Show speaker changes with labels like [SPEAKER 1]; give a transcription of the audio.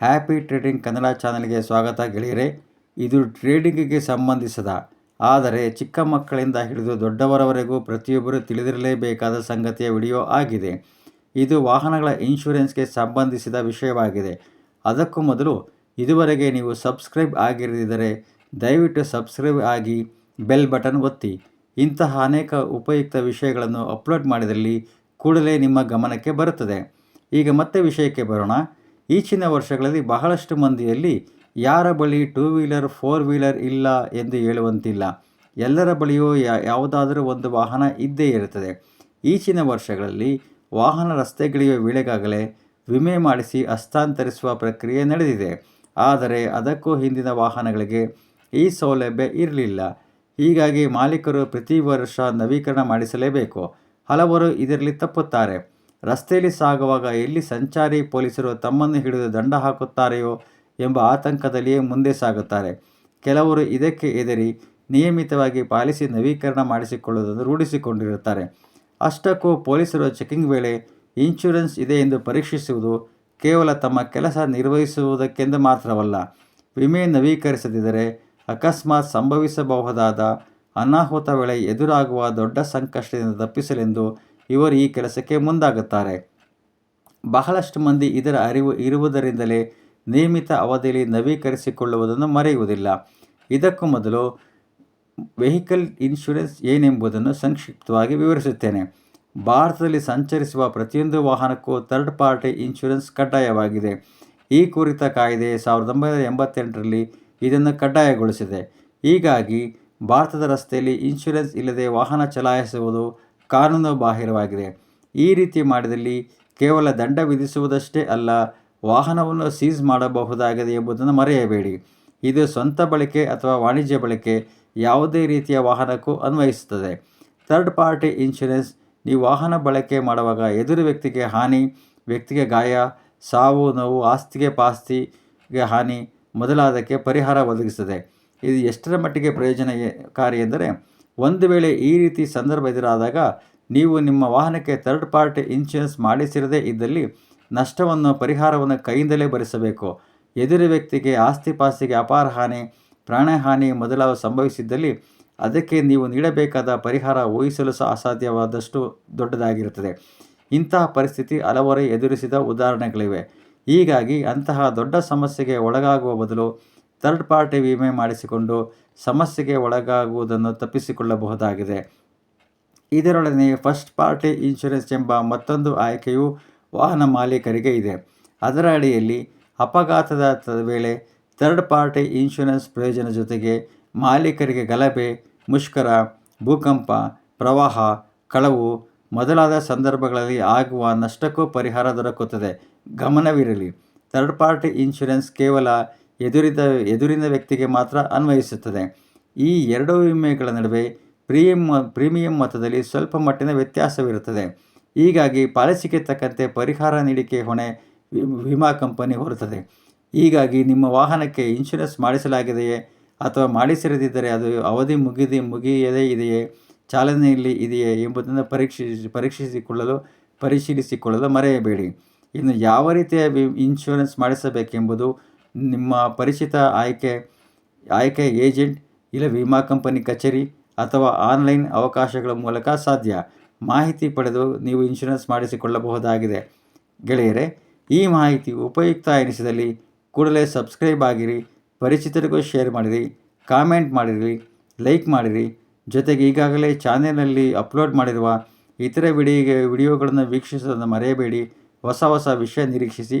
[SPEAKER 1] Happy trading Kannada ಚಾನಲ್ಗೆ ಸ್ವಾಗತ ಗೆಳೆಯರೆ, ಇದು ಟ್ರೇಡಿಂಗಿಗೆ ಸಂಬಂಧಿಸಿದ. ಆದರೆ ಚಿಕ್ಕ ಮಕ್ಕಳಿಂದ ಹಿಡಿದು ದೊಡ್ಡವರವರೆಗೂ ಪ್ರತಿಯೊಬ್ಬರು ತಿಳಿದಿರಲೇಬೇಕಾದ ಸಂಗತಿಯ ವಿಡಿಯೋ ಆಗಿದೆ. ಇದು ವಾಹನಗಳ ಇನ್ಶೂರೆನ್ಸ್ಗೆ ಸಂಬಂಧಿಸಿದ ವಿಷಯವಾಗಿದೆ. ಅದಕ್ಕೂ ಮೊದಲು ಇದುವರೆಗೆ ನೀವು ಸಬ್ಸ್ಕ್ರೈಬ್ ಆಗಿರದಿದ್ದರೆ ದಯವಿಟ್ಟು ಸಬ್ಸ್ಕ್ರೈಬ್ ಆಗಿ ಬೆಲ್ ಬಟನ್ ಒತ್ತಿ. ಇಂತಹ ಅನೇಕ ಉಪಯುಕ್ತ ವಿಷಯಗಳನ್ನು ಅಪ್ಲೋಡ್ ಮಾಡಿದಲ್ಲಿ ಕೂಡಲೇ ನಿಮ್ಮ ಗಮನಕ್ಕೆ ಬರುತ್ತದೆ. ಈಗ ಮತ್ತೆ ವಿಷಯಕ್ಕೆ ಬರೋಣ. ಈಚಿನ ವರ್ಷಗಳಲ್ಲಿ ಬಹಳಷ್ಟು ಮಂದಿಯಲ್ಲಿ ಯಾರ ಬಳಿ ಟೂ ವೀಲರ್, ಫೋರ್ ವೀಲರ್ ಇಲ್ಲ ಎಂದು ಹೇಳುವಂತಿಲ್ಲ. ಎಲ್ಲರ ಬಳಿಯೂ ಯಾವುದಾದರೂ ಒಂದು ವಾಹನ ಇದ್ದೇ ಇರುತ್ತದೆ. ಈಚಿನ ವರ್ಷಗಳಲ್ಲಿ ವಾಹನ ರಸ್ತೆಗಿಳಿಯುವ ವೇಳೆಗಾಗಲೇ ವಿಮೆ ಮಾಡಿಸಿ ಹಸ್ತಾಂತರಿಸುವ ಪ್ರಕ್ರಿಯೆ ನಡೆದಿದೆ. ಆದರೆ ಅದಕ್ಕೂ ಹಿಂದಿನ ವಾಹನಗಳಿಗೆ ಈ ಸೌಲಭ್ಯ ಇರಲಿಲ್ಲ. ಹೀಗಾಗಿ ಮಾಲೀಕರು ಪ್ರತಿ ವರ್ಷ ನವೀಕರಣ ಮಾಡಿಸಲೇಬೇಕು. ಹಲವರು ಇದರಲ್ಲಿ ತಪ್ಪುತ್ತಾರೆ. ರಸ್ತೆಯಲ್ಲಿ ಸಾಗುವಾಗ ಎಲ್ಲಿ ಸಂಚಾರಿ ಪೊಲೀಸರು ತಮ್ಮನ್ನು ಹಿಡಿದು ದಂಡ ಹಾಕುತ್ತಾರೆಯೋ ಎಂಬ ಆತಂಕದಲ್ಲಿಯೇ ಮುಂದೆ ಸಾಗುತ್ತಾರೆ. ಕೆಲವರು ಇದಕ್ಕೆ ಎದರಿ ನಿಯಮಿತವಾಗಿ ಪಾಲಿಸಿ ನವೀಕರಣ ಮಾಡಿಸಿಕೊಳ್ಳುವುದನ್ನು ರೂಢಿಸಿಕೊಂಡಿರುತ್ತಾರೆ. ಅಷ್ಟಕ್ಕೂ ಪೊಲೀಸರು ಚೆಕಿಂಗ್ ವೇಳೆ ಇನ್ಶೂರೆನ್ಸ್ ಇದೆ ಎಂದು ಪರೀಕ್ಷಿಸುವುದು ಕೇವಲ ತಮ್ಮ ಕೆಲಸ ನಿರ್ವಹಿಸುವುದಕ್ಕೆಂದು ಮಾತ್ರವಲ್ಲ, ವಿಮೆ ನವೀಕರಿಸದಿದ್ದರೆ ಅಕಸ್ಮಾತ್ ಸಂಭವಿಸಬಹುದಾದ ಅನಾಹುತ ವೇಳೆ ಎದುರಾಗುವ ದೊಡ್ಡ ಸಂಕಷ್ಟದಿಂದ ತಪ್ಪಿಸಲೆಂದು ಇವರು ಈ ಕೆಲಸಕ್ಕೆ ಮುಂದಾಗುತ್ತಾರೆ. ಬಹಳಷ್ಟು ಮಂದಿ ಇದರ ಅರಿವು ಇರುವುದರಿಂದಲೇ ನಿಯಮಿತ ಅವಧಿಯಲ್ಲಿ ನವೀಕರಿಸಿಕೊಳ್ಳುವುದನ್ನು ಮರೆಯುವುದಿಲ್ಲ. ಇದಕ್ಕೂ ಮೊದಲು ವೆಹಿಕಲ್ ಇನ್ಶೂರೆನ್ಸ್ ಏನೆಂಬುದನ್ನು ಸಂಕ್ಷಿಪ್ತವಾಗಿ ವಿವರಿಸುತ್ತೇನೆ. ಭಾರತದಲ್ಲಿ ಸಂಚರಿಸುವ ಪ್ರತಿಯೊಂದು ವಾಹನಕ್ಕೂ ಥರ್ಡ್ ಪಾರ್ಟಿ ಇನ್ಶೂರೆನ್ಸ್ ಕಡ್ಡಾಯವಾಗಿದೆ. ಈ ಕುರಿತ ಕಾಯ್ದೆ ಸಾವಿರದ ಒಂಬೈನೂರ ಎಂಬತ್ತೆಂಟರಲ್ಲಿ ಇದನ್ನು ಕಡ್ಡಾಯಗೊಳಿಸಿದೆ. ಹೀಗಾಗಿ ಭಾರತದ ರಸ್ತೆಯಲ್ಲಿ ಇನ್ಶೂರೆನ್ಸ್ ಇಲ್ಲದೆ ವಾಹನ ಚಲಾಯಿಸುವುದು ಕಾನೂನು ಬಾಹಿರವಾಗಿದೆ. ಈ ರೀತಿ ಮಾಡಿದಲ್ಲಿ ಕೇವಲ ದಂಡ ವಿಧಿಸುವುದಷ್ಟೇ ಅಲ್ಲ, ವಾಹನವನ್ನು ಸೀಸ್ ಮಾಡಬಹುದಾಗಿದೆ ಎಂಬುದನ್ನು ಮರೆಯಬೇಡಿ. ಇದು ಸ್ವಂತ ಬಳಕೆ ಅಥವಾ ವಾಣಿಜ್ಯ ಬಳಕೆ ಯಾವುದೇ ರೀತಿಯ ವಾಹನಕ್ಕೂ ಅನ್ವಯಿಸುತ್ತದೆ. ಥರ್ಡ್ ಪಾರ್ಟಿ ಇನ್ಶೂರೆನ್ಸ್, ನೀವು ವಾಹನ ಬಳಕೆ ಮಾಡುವಾಗ ಎದುರು ವ್ಯಕ್ತಿಗೆ ಹಾನಿ, ವ್ಯಕ್ತಿಗೆ ಗಾಯ, ಸಾವು, ನೋವು, ಆಸ್ತಿಗೆ ಪಾಸ್ತಿಗೆ ಹಾನಿ ಮೊದಲಾದಕ್ಕೆ ಪರಿಹಾರ ಒದಗಿಸುತ್ತದೆ. ಇದು ಎಷ್ಟರ ಮಟ್ಟಿಗೆ ಪ್ರಯೋಜನಕಾರಿ ಎಂದರೆ ಒಂದು ವೇಳೆ ಈ ರೀತಿ ಸಂದರ್ಭ ಎದುರಾದಾಗ ನೀವು ನಿಮ್ಮ ವಾಹನಕ್ಕೆ ಥರ್ಡ್ ಪಾರ್ಟಿ ಇನ್ಶೂರೆನ್ಸ್ ಮಾಡಿಸಿರದೇ ಇದ್ದಲ್ಲಿ ನಷ್ಟವನ್ನು, ಪರಿಹಾರವನ್ನು ಕೈಯಿಂದಲೇ ಭರಿಸಬೇಕು. ಎದುರು ವ್ಯಕ್ತಿಗೆ ಆಸ್ತಿ ಪಾಸ್ತಿಗೆ ಅಪಾರ ಹಾನಿ ಪ್ರಾಣಹಾನಿ ಮೊದಲಾದ ಸಂಭವಿಸಿದ್ದಲ್ಲಿ ಅದಕ್ಕೆ ನೀವು ನೀಡಬೇಕಾದ ಪರಿಹಾರ ಊಹಿಸಲು ಸಹ ಅಸಾಧ್ಯವಾದಷ್ಟು ದೊಡ್ಡದಾಗಿರುತ್ತದೆ. ಇಂತಹ ಪರಿಸ್ಥಿತಿ ಹಲವರೇ ಎದುರಿಸಿದ ಉದಾಹರಣೆಗಳಿವೆ. ಹೀಗಾಗಿ ಅಂತಹ ದೊಡ್ಡ ಸಮಸ್ಯೆಗೆ ಒಳಗಾಗುವ ಬದಲು ಥರ್ಡ್ ಪಾರ್ಟಿ ವಿಮೆ ಮಾಡಿಸಿಕೊಂಡು ಸಮಸ್ಯೆಗೆ ಒಳಗಾಗುವುದನ್ನು ತಪ್ಪಿಸಿಕೊಳ್ಳಬಹುದಾಗಿದೆ. ಇದರೊಡನೆ ಫಸ್ಟ್ ಪಾರ್ಟಿ ಇನ್ಶೂರೆನ್ಸ್ ಎಂಬ ಮತ್ತೊಂದು ಆಯ್ಕೆಯು ವಾಹನ ಮಾಲೀಕರಿಗೆ ಇದೆ. ಅದರ ಅಡಿಯಲ್ಲಿ ಅಪಘಾತದ ವೇಳೆ ಥರ್ಡ್ ಪಾರ್ಟಿ ಇನ್ಶೂರೆನ್ಸ್ ಪ್ರಯೋಜನ ಜೊತೆಗೆ ಮಾಲೀಕರಿಗೆ ಗಲಭೆ, ಮುಷ್ಕರ, ಭೂಕಂಪ, ಪ್ರವಾಹ, ಕಳವು ಮೊದಲಾದ ಸಂದರ್ಭಗಳಲ್ಲಿ ಆಗುವ ನಷ್ಟಕ್ಕೂ ಪರಿಹಾರ ದೊರಕುತ್ತದೆ. ಗಮನವಿರಲಿ, ಥರ್ಡ್ ಪಾರ್ಟಿ ಇನ್ಶೂರೆನ್ಸ್ ಕೇವಲ ಎದುರಿದ, ಎದುರಿನ ವ್ಯಕ್ತಿಗೆ ಮಾತ್ರ ಅನ್ವಯಿಸುತ್ತದೆ. ಈ ಎರಡೂ ವಿಮೆಗಳ ನಡುವೆ ಪ್ರೀಮಿಯಂ ಪ್ರೀಮಿಯಂ ಮೊತ್ತದಲ್ಲಿ ಸ್ವಲ್ಪ ಮಟ್ಟಿನ ವ್ಯತ್ಯಾಸವಿರುತ್ತದೆ. ಹೀಗಾಗಿ ಪಾಲಿಸಿಗೆ ತಕ್ಕಂತೆ ಪರಿಹಾರ ನೀಡಿಕೆ ಹೊಣೆ ವಿಮಾ ಕಂಪನಿ ಹೊರುತ್ತದೆ. ಹೀಗಾಗಿ ನಿಮ್ಮ ವಾಹನಕ್ಕೆ ಇನ್ಶೂರೆನ್ಸ್ ಮಾಡಿಸಲಾಗಿದೆಯೇ ಅಥವಾ ಮಾಡಿಸಿರದಿದ್ದರೆ ಅದು ಅವಧಿ ಮುಗಿದಿ, ಮುಗಿಯದೇ ಇದೆಯೇ, ಚಾಲನೆಯಲ್ಲಿ ಇದೆಯೇ ಎಂಬುದನ್ನು ಪರೀಕ್ಷಿಸಿ ಪರೀಕ್ಷಿಸಿಕೊಳ್ಳಲು, ಪರಿಶೀಲಿಸಿಕೊಳ್ಳಲು ಮರೆಯಬೇಡಿ. ಇನ್ನು ಯಾವ ರೀತಿಯ ವಿ, ಇನ್ಶೂರೆನ್ಸ್ ಮಾಡಿಸಬೇಕೆಂಬುದು ನಿಮ್ಮ ಪರಿಚಿತ ಆಯ್ಕೆ ಆಯ್ಕೆ ಏಜೆಂಟ್ ಇಲ್ಲ ವಿಮಾ ಕಂಪನಿ ಕಚೇರಿ ಅಥವಾ ಆನ್ಲೈನ್ ಅವಕಾಶಗಳ ಮೂಲಕ ಸಾಧ್ಯ? ಮಾಹಿತಿ ಪಡೆದು ನೀವು ಇನ್ಶೂರೆನ್ಸ್ ಮಾಡಿಸಿಕೊಳ್ಳಬಹುದಾಗಿದೆ. ಗೆಳೆಯರೆ, ಈ ಮಾಹಿತಿ ಉಪಯುಕ್ತ ಎನಿಸಿದಲ್ಲಿ ಕೂಡಲೇ ಸಬ್ಸ್ಕ್ರೈಬ್ ಆಗಿರಿ, ಪರಿಚಿತರಿಗೂ ಶೇರ್ ಮಾಡಿರಿ, ಕಾಮೆಂಟ್ ಮಾಡಿರಿ, ಲೈಕ್ ಮಾಡಿರಿ. ಜೊತೆಗೆ ಈಗಾಗಲೇ ಚಾನೆಲ್ನಲ್ಲಿ ಅಪ್ಲೋಡ್ ಮಾಡಿರುವ ಇತರ ವಿಡಿಯೋ ವಿಡಿಯೋಗಳನ್ನು ವೀಕ್ಷಿಸೋದನ್ನು ಮರೆಯಬೇಡಿ. ಹೊಸ ಹೊಸ ವಿಷಯ ನಿರೀಕ್ಷಿಸಿ